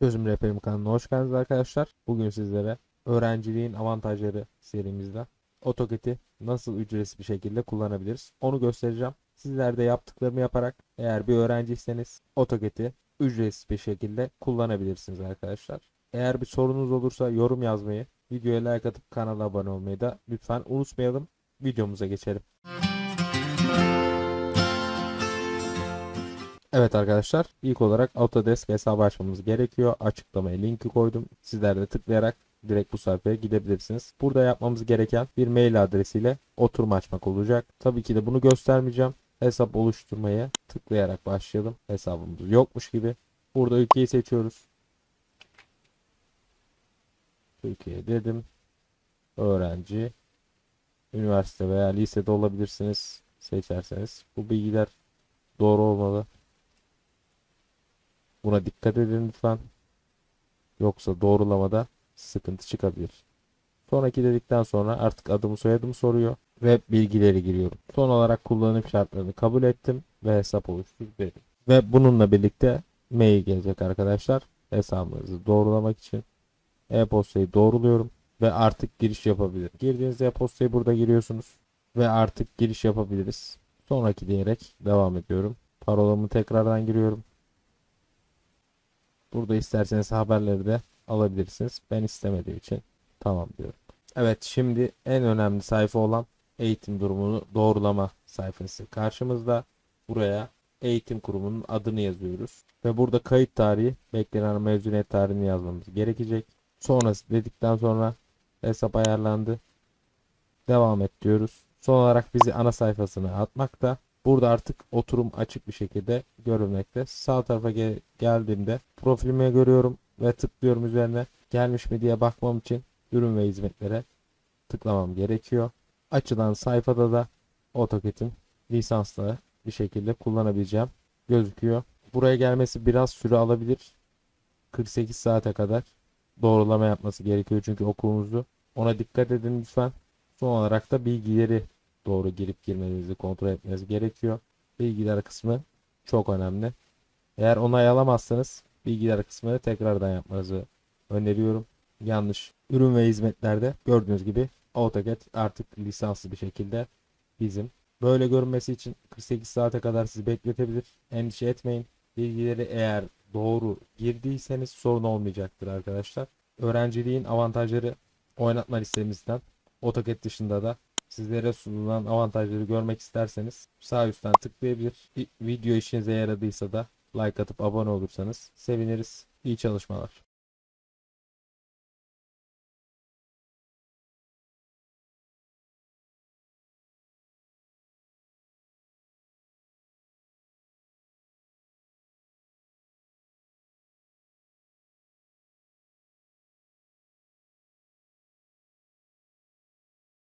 Çözüm Rehberim kanalına hoş geldiniz arkadaşlar. Bugün sizlere öğrenciliğin avantajları serimizde AutoCAD'i nasıl ücretsiz bir şekilde kullanabiliriz onu göstereceğim. Sizler de yaptıklarımı yaparak eğer bir öğrenciyseniz AutoCAD'i ücretsiz bir şekilde kullanabilirsiniz arkadaşlar. Eğer bir sorunuz olursa yorum yazmayı, videoya like atıp kanala abone olmayı da lütfen unutmayalım. Videomuza geçelim. Evet arkadaşlar ilk olarak Autodesk hesabı açmamız gerekiyor. Açıklamaya linki koydum. Sizler de tıklayarak direkt bu sayfaya gidebilirsiniz. Burada yapmamız gereken bir mail adresiyle oturum açmak olacak. Tabii ki de bunu göstermeyeceğim. Hesap oluşturmaya tıklayarak başlayalım. Hesabımız yokmuş gibi. Burada ülkeyi seçiyoruz. Türkiye dedim. Öğrenci. Üniversite veya lisede olabilirsiniz. Seçerseniz. Bu bilgiler doğru olmalı. Buna dikkat edin lütfen. Yoksa doğrulamada sıkıntı çıkabilir. Sonraki dedikten sonra artık adımı soyadımı soruyor ve bilgileri giriyorum. Son olarak kullanım şartlarını kabul ettim ve hesap oluştur dedim. Ve bununla birlikte mail gelecek arkadaşlar. Hesabınızı doğrulamak için e-postayı doğruluyorum ve artık giriş yapabilirim. Girdiğiniz e-postayı burada giriyorsunuz ve artık giriş yapabiliriz. Sonraki diyerek devam ediyorum. Parolamı tekrardan giriyorum. Burada isterseniz haberleri de alabilirsiniz. Ben istemediğim için tamam diyorum. Evet şimdi en önemli sayfa olan eğitim durumunu doğrulama sayfası karşımızda. Buraya eğitim kurumunun adını yazıyoruz. Ve burada kayıt tarihi beklenen mezuniyet tarihini yazmamız gerekecek. Sonrası dedikten sonra hesap ayarlandı. Devam et diyoruz. Son olarak bizi ana sayfasına atmakta. Burada artık oturum açık bir şekilde görülmekte. Sağ tarafa gel- geldiğimde profilime görüyorum ve tıklıyorum üzerine. Gelmiş mi diye bakmam için ürün ve hizmetlere tıklamam gerekiyor. Açılan sayfada da AutoCAD'in lisanslı bir şekilde kullanabileceğim gözüküyor. Buraya gelmesi biraz süre alabilir. 48 saate kadar doğrulama yapması gerekiyor çünkü okulumuzdu. Ona dikkat edin lütfen. Son olarak da bilgileri doğru girip girmenizi kontrol etmeniz gerekiyor. Bilgiler kısmı çok önemli. Eğer onay alamazsanız bilgiler kısmını tekrardan yapmanızı öneriyorum. Yanlış ürün ve hizmetlerde gördüğünüz gibi AutoCAD artık lisanslı bir şekilde bizim. Böyle görünmesi için 48 saate kadar sizi bekletebilir. Endişe etmeyin. Bilgileri eğer doğru girdiyseniz sorun olmayacaktır arkadaşlar. Öğrenciliğin avantajları oynatma listemizden AutoCAD dışında da sizlere sunulan avantajları görmek isterseniz sağ üstten tıklayabilir. Vi- Video işinize yaradıysa da like atıp abone olursanız seviniriz. İyi çalışmalar.